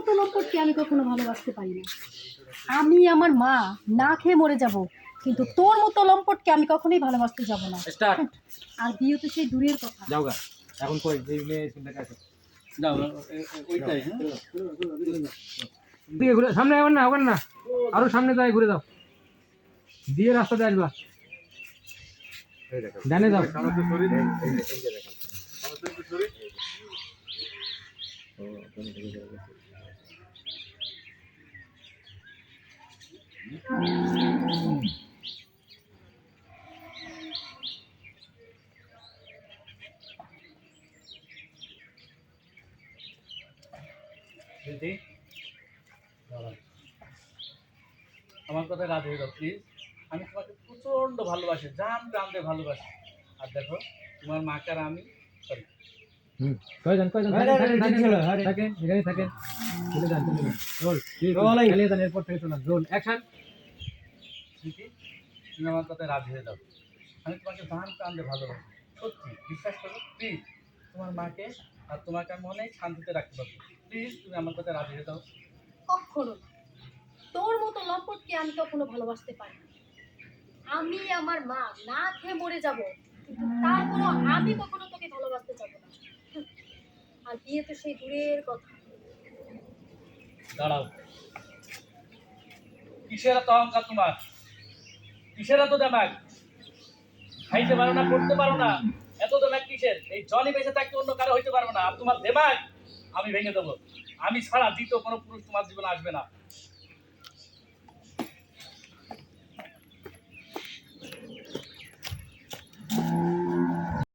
মতো লম্পটকে আমি কখনো ভালোবাসতে পারি না। আমি আমার মা না খেয়ে মরে যাব কিন্তু তোর মতো লম্পটকে আমি কখনোই ভালোবাসতে যাব না। স্টার্ট আর বিয়ে তো সেই দূরের কথা। যাও গা এখন কই এই মেয়ে চিন্তা কাছে যাও ওইটাই হ্যাঁ? দিকে ঘুরে সামনে আবার না আবার না। আরও সামনে যাই ঘুরে যাও। দিয়ে রাস্তাতে আসবা। ডানে যাও। দিদি? আমার কথা রাজি হয়ে প্লিজ আমি তোমাকে প্রচণ্ড ভালোবাসি, জান প্রান্তে ভালোবাসি। আর দেখো, তোমার মাকে আর আমি সরি কয়জন কয়জন? থাকে এখানে থাকে চলে যান চলে যান। রোল চালিয়ে যান এরপর থেকে চলে রোল অ্যাকশন তুমি আমার কথায় রাজি হয়ে যাও। আমি তোমাকে ভালোবাসি সত্যি বিশ্বাস করো প্লিজ তোমার মাকে আর তোমাকে আমি অনেক শান্তিতে রাখতে পারব প্লিজ তুমি আমার কথায় রাজি হয়ে যাও। কখনো তোর মতো লম্পটকে আমি কখনো ভালোবাসতে পারি না। আমি আমার মা না খেয়ে মরে যাব। কিন্তু তারপরও আমি কখনো তোকে ভালোবাসতে যাব না আর বিয়ে তো সেই দূরের কথা। দাঁড়াও। কিসের এত অহংকার তোমার? কিসের এত দেমাক খাইতে পারো না, পড়তে পারো না। এত দেমাক কিসের? এই জলে বেঁচে থাকতে অন্য কারও হইতে পারব না। আর তোমার দেমাক আমি ভেঙে দেবো। আমি ছাড়া দ্বিতীয় কোনো পুরুষ তোমার জীবনে আসবে না।